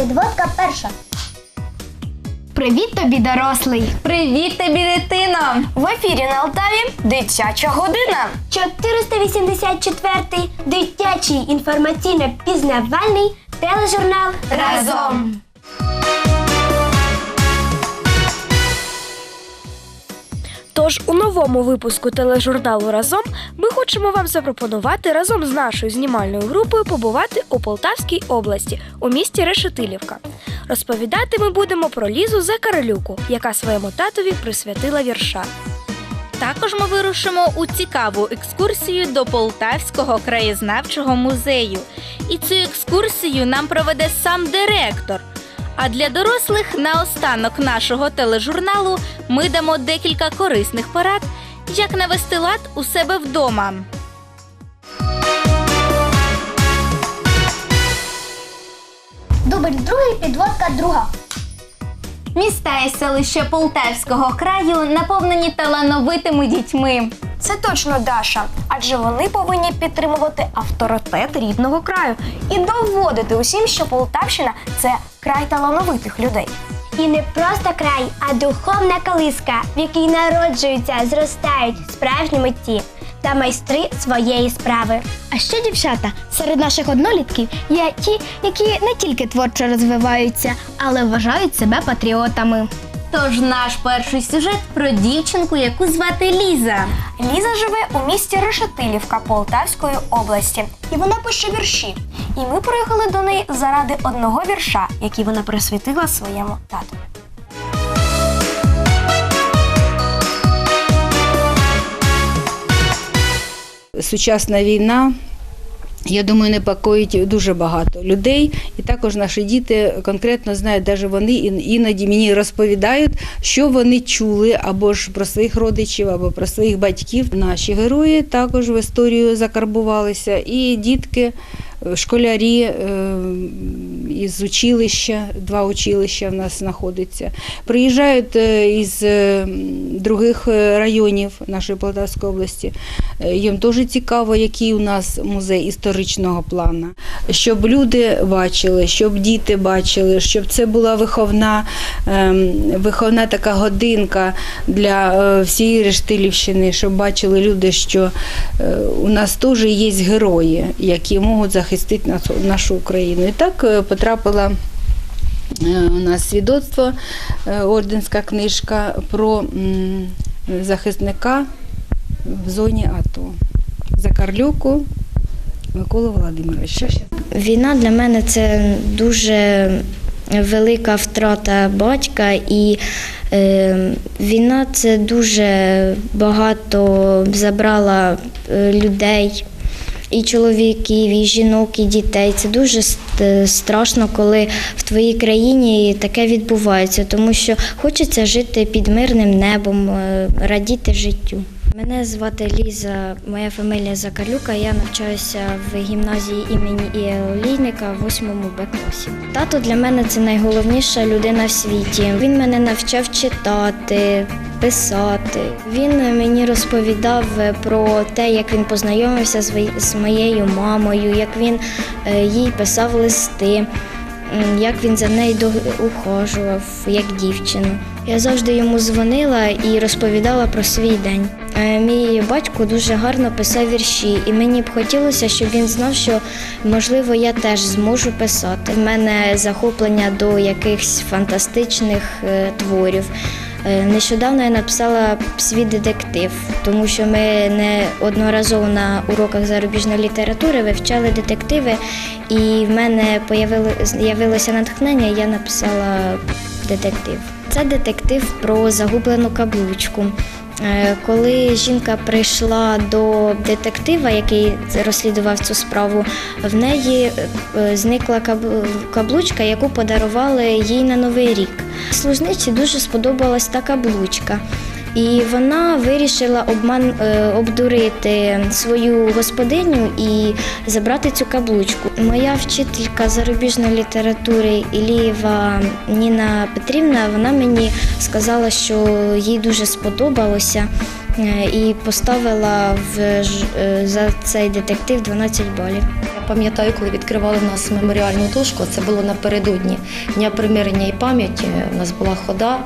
підводка перша. Привіт тобі, дорослий! Привіт тобі, дитина! В ефірі на Алтаві дитяча година. 484-й дитячий інформаційно-пізнавальний тележурнал Разом. Тож у новому випуску тележурналу Разом ми хочемо вам запропонувати разом з нашою знімальною групою побувати у Полтавській області у місті Решетилівка. Розповідати ми будемо про Лізу Закарелюку, яка своєму татові присвятила вірша. Також ми вирушимо у цікаву екскурсію до Полтавського краєзнавчого музею. І цю екскурсію нам проведе сам директор. А для дорослих наостанок нашого тележурналу ми дамо декілька корисних порад, як навести лад у себе вдома. Дубль другий, підводка друга. Міста і селища Полтавського краю наповнені талановитими дітьми. Це точно Даша, адже вони повинні підтримувати авторитет рідного краю і доводити усім, що Полтавщина це край талановитих людей. І не просто край, а духовна колиска, в якій народжуються, зростають справжні митці та майстри своєї справи. А ще, дівчата, серед наших однолітків є ті, які не тільки творчо розвиваються, але вважають себе патріотами. Тож наш перший сюжет про дівчинку, яку звати Ліза. Ліза живе у місті Решетилівка Полтавської області, і вона пише вірші. І ми приїхали до неї заради одного вірша, який вона присвятила своєму тату. сучасна війна. Я думаю, непокоїть дуже багато людей, і також наші діти конкретно знають, навіть вони ін- іноді мені розповідають, що вони чули або ж про своїх родичів, або про своїх батьків. Наші герої також в історію закарбувалися, і дітки, школярі е, із училища, два училища в нас знаходиться, приїжджають е, із е, других е, районів нашої Полтавської області. Їм теж цікаво, який у нас музей історичного плану, щоб люди бачили, щоб діти бачили, щоб це була виховна, ем, виховна така годинка для всієї Рештилівщини, щоб бачили люди, що у нас теж є герої, які можуть захистити нашу Україну. І так потрапила. Е, У нас свідоцтво, е, орденська книжка про захисника в зоні АТО. Закарлюку Миколу Володимировича. Війна для мене це дуже велика втрата батька, і е, війна це дуже багато забрала е, людей. І чоловіків, і жінок, і дітей. Це дуже страшно, коли в твоїй країні таке відбувається, тому що хочеться жити під мирним небом, е, радіти життю. Мене звати Ліза, моя фамілія Закалюка. Я навчаюся в гімназії імені І.Л. Олійника в 8 Б класі. Тато для мене це найголовніша людина в світі. Він мене навчав читати, писати. Він мені розповідав про те, як він познайомився з моєю мамою, як він е, їй писав листи. Як він за нею ухожував, як дівчину. Я завжди йому дзвонила і розповідала про свій день. Е, Мій батько дуже гарно писав вірші, і мені б хотілося, щоб він знав, що можливо я теж зможу писати. В мене захоплення до якихось фантастичних е, творів. Е, Нещодавно я написала свій детектив, тому що ми не одноразово на уроках зарубіжної літератури вивчали детективи, і в мене з'явилося натхнення, я написала детектив. Це детектив про загублену каблучку. Е, Коли жінка прийшла до детектива, який розслідував цю справу, в неї е, зникла каблучка, яку подарували їй на Новий рік. Служниці дуже сподобалась та каблучка. І вона вирішила обман е, обдурити свою господиню і забрати цю каблучку. Моя вчителька зарубіжної літератури Ілієва Ніна Петрівна, вона мені сказала, що їй дуже сподобалося. е, І поставила в е, за цей детектив 12 балів. пам'ятаю, коли відкривали в нас меморіальну дошку, це було напередодні Дня примирення і пам'яті. У нас була хода.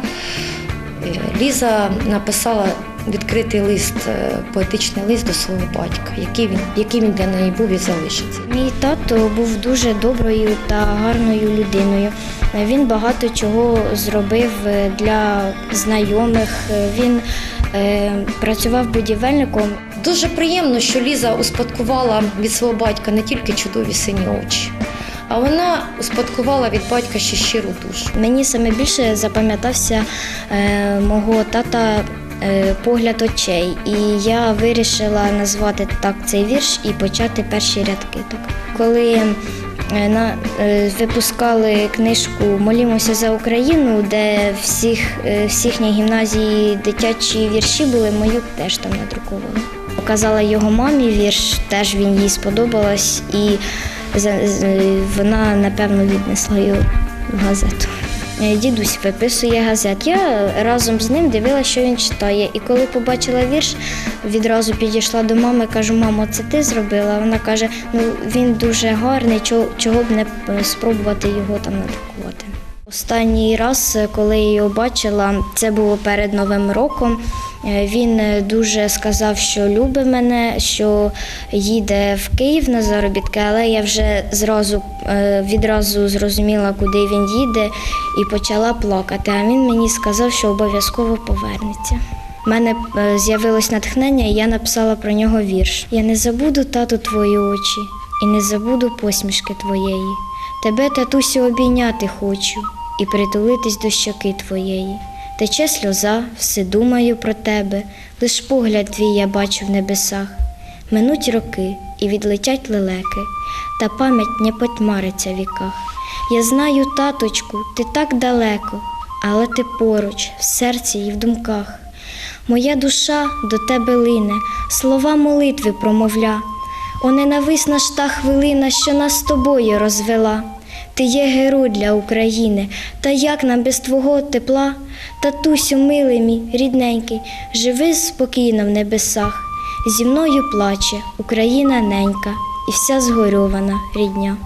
Е, Ліза написала відкритий лист, е, поетичний лист до свого батька, який він, який він для неї був і залишиться. Мій тато був дуже доброю та гарною людиною. Він багато чого зробив е, для знайомих. Він е, працював будівельником. Дуже приємно, що Ліза успадкувала від свого батька не тільки чудові сині очі, а вона успадкувала від батька ще щиру душу. Мені саме більше запам'ятався е, мого тата е, погляд очей. І я вирішила назвати так цей вірш і почати перші рядки. Так. Коли е, на, е, випускали книжку Молімося за Україну, де всіх, всіхній гімназії дитячі вірші були, мою теж там надрукували. Показала його мамі вірш, теж він їй сподобалось, і вона, напевно, віднесла його в газету. Е, Дідусь виписує газет. Я разом з ним дивилася, що він читає. І коли побачила вірш, відразу підійшла до мами, кажу, мамо, це ти зробила? Вона каже: ну він дуже гарний, чого, б не спробувати його там надрукувати. Останній раз, коли я його бачила, це було перед Новим роком. Е, Він е, дуже сказав, що любить мене, що їде в Київ на заробітки, але я вже зразу е, відразу зрозуміла, куди він їде, і почала плакати. А він мені сказав, що обов'язково повернеться. У мене з'явилось натхнення, і я написала про нього вірш. Я не забуду тату твої очі, і не забуду посмішки твоєї. Тебе, татусю, обійняти хочу і притулитись до щоки твоєї. Тече сльоза, все думаю про тебе, лиш погляд твій я бачу в небесах. Минуть роки і відлетять лелеки, та пам'ять не потьмариться в віках. Я знаю, таточку, ти так далеко, але ти поруч, в серці і в думках. Моя душа до тебе лине, слова молитви промовля. О, ненависна ж та хвилина, що нас з тобою розвела. Ти є герой для України, та як нам без твого тепла? Татусю, милий мій, рідненький, живи спокійно в небесах. Зі мною плаче Україна ненька і вся згорьована рідня.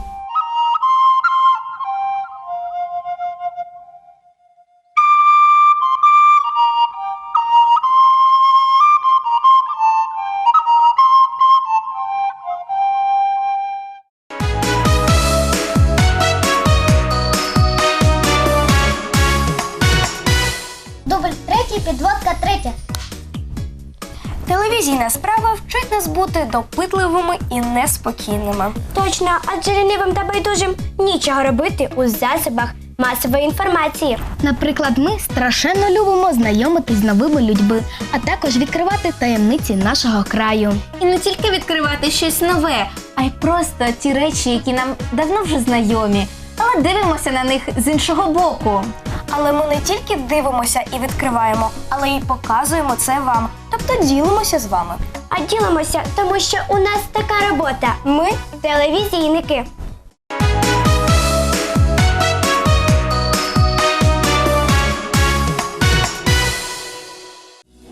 І неспокійними. Точно, адже лінивим та байдужим нічого робити у засобах масової інформації. Наприклад, ми страшенно любимо знайомитись з новими людьми, а також відкривати таємниці нашого краю. І не тільки відкривати щось нове, а й просто ті речі, які нам давно вже знайомі, але дивимося на них з іншого боку. Але ми не тільки дивимося і відкриваємо, але й показуємо це вам, тобто ділимося з вами. А ділимося, тому що у нас така робота. Ми телевізійники.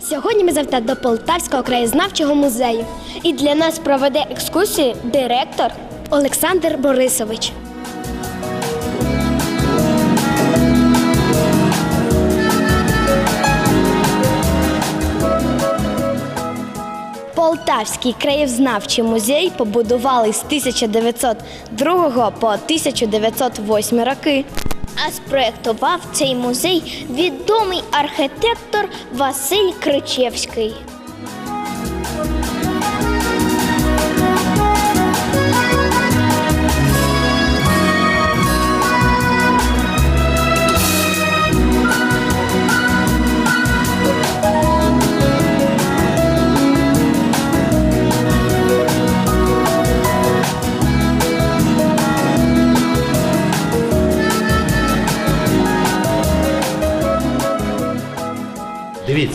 Сьогодні ми завітали до Полтавського краєзнавчого музею. І для нас проведе екскурсію директор Олександр Борисович. Полтавський краєзнавчий музей побудували з 1902 по 1908 роки. А спроєктував цей музей відомий архітектор Василь Кричевський.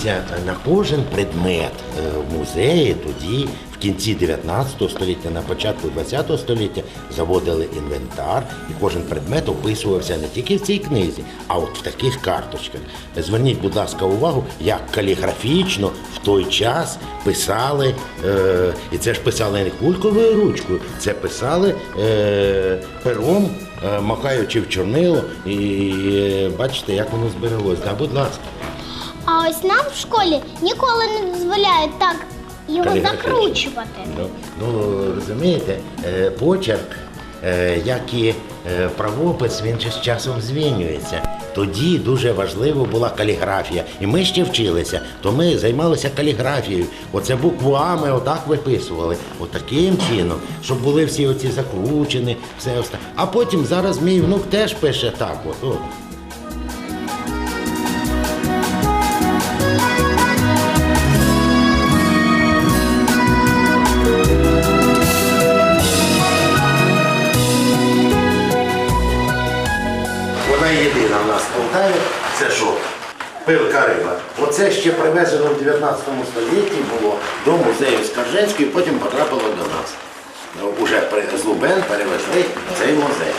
Дивіться, на кожен предмет е, в музеї тоді, в кінці 19 століття, на початку 20 століття заводили інвентар, і кожен предмет описувався не тільки в цій книзі, а от в таких карточках. Зверніть, будь ласка, увагу, як каліграфічно в той час писали, е, і це ж писали не кульковою ручкою, це писали е, пером, е, махаючи в чорнило, і бачите, як воно збереглось. Да, будь ласка. А ось нам в школі ніколи не дозволяють так його Каліграфічно. закручувати. Ну, ну розумієте, е, почерк, е, як і е, правопис, він же з часом змінюється. Тоді дуже важливо була каліграфія. І ми ще вчилися, то ми займалися каліграфією. Оце букву А ми отак виписували, отаким чином, щоб були всі оці закручені, все остальне. А потім зараз мій внук теж пише так. От, от. Пилка риба. Оце ще привезено в 19 столітті було до музею Скарженської, потім потрапило до нас. Ну, Уже з Лубен перевезли цей музей.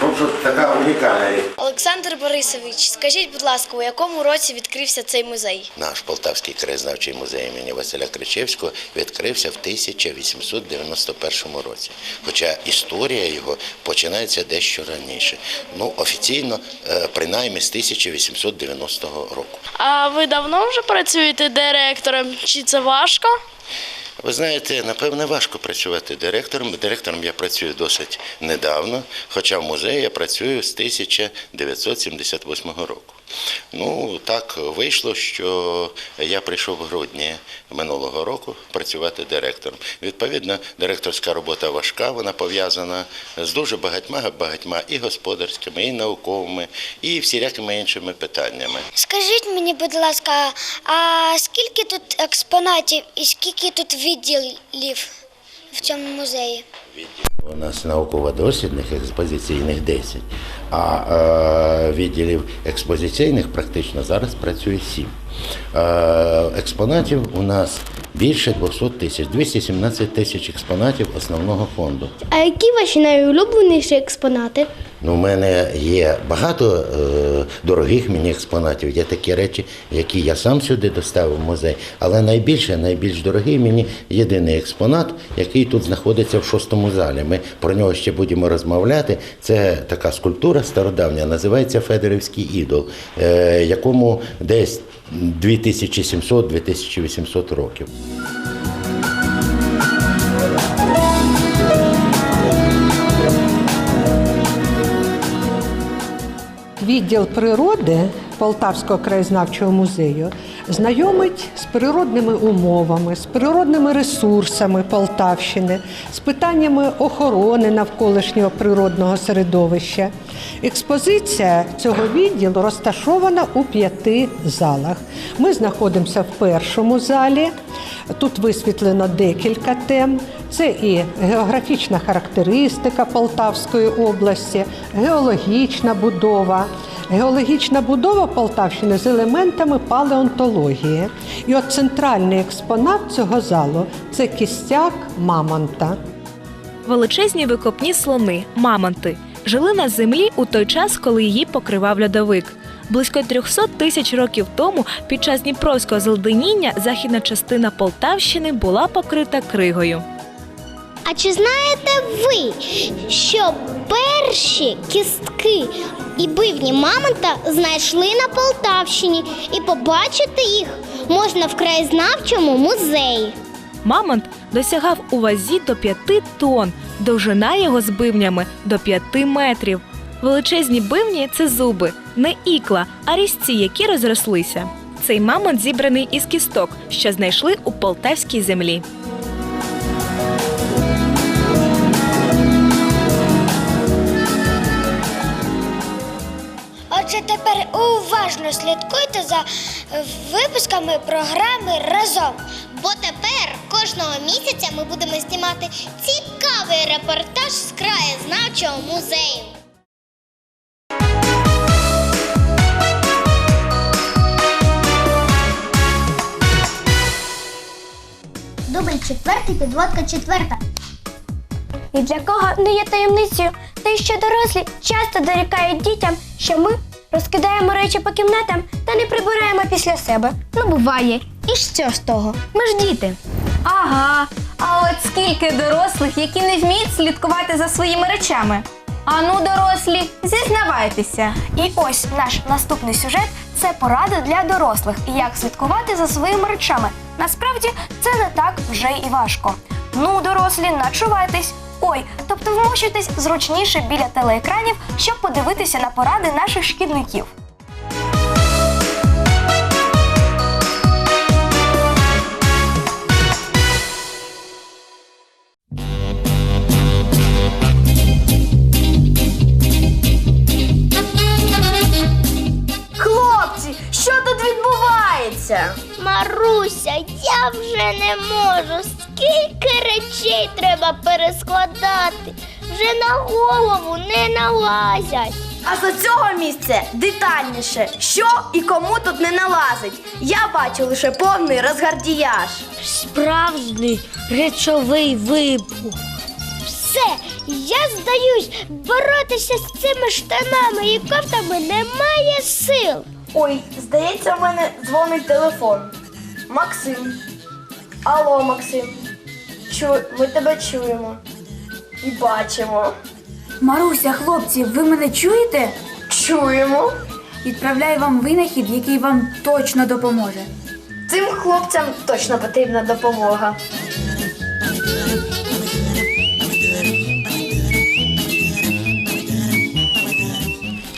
Тобто така унікальна річ. Олександр Борисович, скажіть, будь ласка, у якому році відкрився цей музей? Наш Полтавський краєзнавчий музей імені Василя Кричевського відкрився в 1881 році. Хоча історія його починається дещо раніше. Ну, офіційно, е, принаймні з 1890 року. А ви давно вже працюєте директором? Чи це важко? Ви знаєте, напевне, важко працювати директором. Директором я працюю досить недавно, хоча в музеї я працюю з 1978 року. Ну, так вийшло, що я прийшов в грудні минулого року працювати директором. Відповідно, директорська робота важка, вона пов'язана з дуже багатьма багатьма і господарськими, і науковими, і всілякими іншими питаннями. Скажіть мені, будь ласка, а скільки тут експонатів і скільки тут відділів в цьому музеї? У нас науково-дослідних експозиційних 10, а е, відділів експозиційних практично зараз працює 7. Е, експонатів у нас більше 200 тисяч, 217 тисяч експонатів основного фонду. А які ваші найулюбленіші експонати? Ну, у мене є багато е, дорогих мені експонатів. Є такі речі, які я сам сюди доставив в музей. Але найбільше, найбільш дорогий мені єдиний експонат, який тут знаходиться в шостому залі. Ми про нього ще будемо розмовляти. Це така скульптура стародавня, називається Федорівський ідол, е, якому десь 2700-2800 років. Відділ природи Полтавського краєзнавчого музею знайомить з природними умовами, з природними ресурсами Полтавщини, з питаннями охорони навколишнього природного середовища. Експозиція цього відділу розташована у п'яти залах. Ми знаходимося в першому залі. Тут висвітлено декілька тем. Це і географічна характеристика Полтавської області, геологічна будова. Геологічна будова Полтавщини з елементами палеонтології. І от центральний експонат цього залу це кістяк мамонта. Величезні викопні слони, мамонти, жили на землі у той час, коли її покривав льодовик. Близько 300 тисяч років тому, під час Дніпровського зледеніння, західна частина Полтавщини була покрита кригою. А чи знаєте ви, що перші кістки і бивні мамонта знайшли на Полтавщині і побачити їх можна в краєзнавчому музеї? Мамонт досягав у вазі до 5 тонн, довжина його з бивнями до 5 метрів. Величезні бивні це зуби, не ікла, а різці, які розрослися. Цей мамонт зібраний із кісток, що знайшли у полтавській землі. Отже, тепер уважно слідкуйте за випусками програми разом. Бо тепер кожного місяця ми будемо знімати цікавий репортаж з краєзнавчого музею. Дубль четвертий, підводка четверта. І для кого не є таємницею, та й ще дорослі часто дорікають дітям, що ми розкидаємо речі по кімнатам та не прибираємо після себе. Ну, буває. І що з того? Ми ж діти. Ага. А от скільки дорослих, які не вміють слідкувати за своїми речами. Ану, дорослі, зізнавайтеся. І ось наш наступний сюжет це поради для дорослих як слідкувати за своїми речами. Насправді це не так вже і важко. Ну, дорослі, начувайтесь. Ой, тобто вмощуйтесь зручніше біля телеекранів, щоб подивитися на поради наших шкідників. Хлопці, що тут відбувається? Маруся, я вже не можу. Скільки речей треба перескладати? Вже на голову не налазять. А з цього місця детальніше, що і кому тут не налазить. Я бачу лише повний розгардіяж. Справжній речовий вибух. Все, я здаюсь, боротися з цими штанами і кофтами немає сил. Ой, здається, в мене дзвонить телефон. Максим. Алло, Максим. Чу... Ми тебе чуємо. І бачимо. Маруся, хлопці, ви мене чуєте? Чуємо. Відправляю вам винахід, який вам точно допоможе. Цим хлопцям точно потрібна допомога.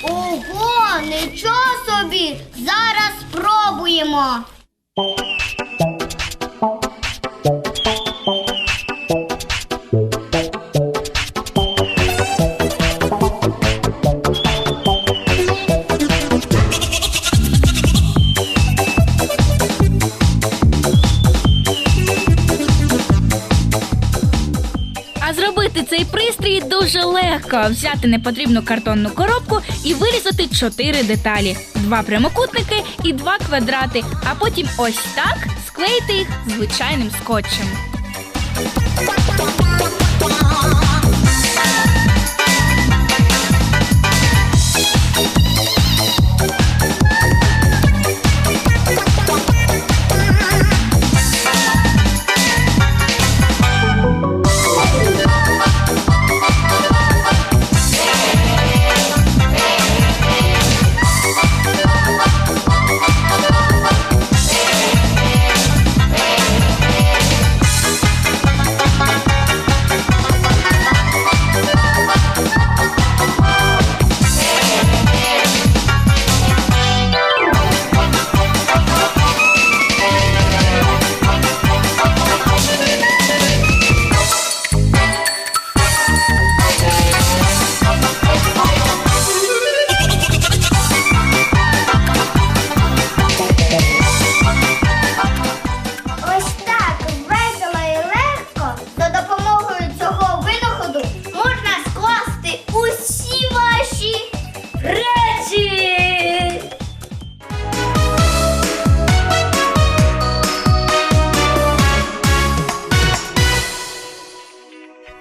Ого, нічого собі! Зараз спробуємо. Легко. Взяти непотрібну картонну коробку і вирізати чотири деталі: два прямокутники і два квадрати. А потім ось так склеїти їх звичайним скотчем.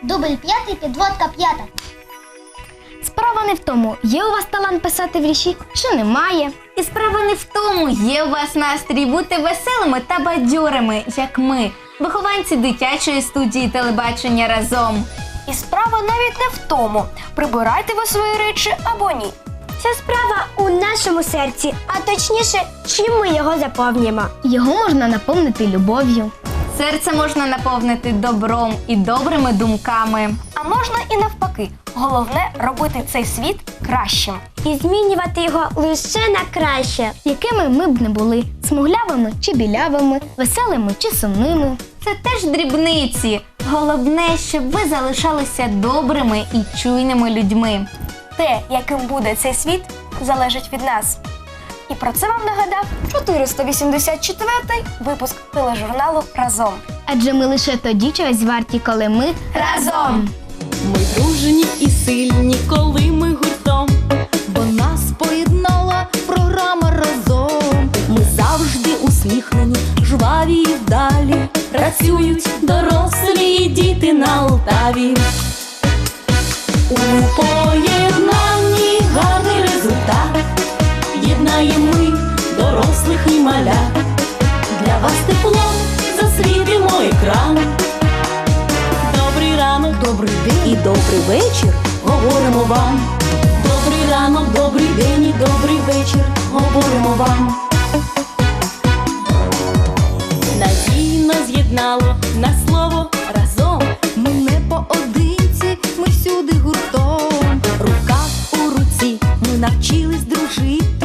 Дубль п'ятий, підводка п'ята. Справа не в тому, є у вас талант писати вірші, чи немає. І справа не в тому, є у вас настрій бути веселими та бадьорими, як ми, вихованці дитячої студії телебачення разом. І справа навіть не в тому, прибирайте ви свої речі або ні. Вся справа у нашому серці, а точніше, чим ми його заповнюємо. Його можна наповнити любов'ю. Серце можна наповнити добром і добрими думками. А можна і навпаки. Головне робити цей світ кращим. І змінювати його лише на краще, якими ми б не були смуглявими чи білявими, веселими чи сумними. Це теж дрібниці. Головне, щоб ви залишалися добрими і чуйними людьми. Те, яким буде цей світ, залежить від нас. І про це вам нагадав 484-й випуск тележурналу Разом. Адже ми лише тоді чогось варті, коли ми Разом! Ми дружні і сильні, коли ми гуртом, бо нас поєднала програма разом. Ми завжди усміхнені, жваві і вдалі. працюють дорослі і діти на Алтаві. У поєднанні дорослих і для вас тепло засвітимо екран. Добрий ранок, добрий день і добрий вечір. Говоримо вам. Добрий ранок, добрий день і добрий вечір. Говоримо вам. Надійно з'єднало на слово разом. Ми не поодинці, ми всюди гуртом. Рука у руці ми навчились дружити.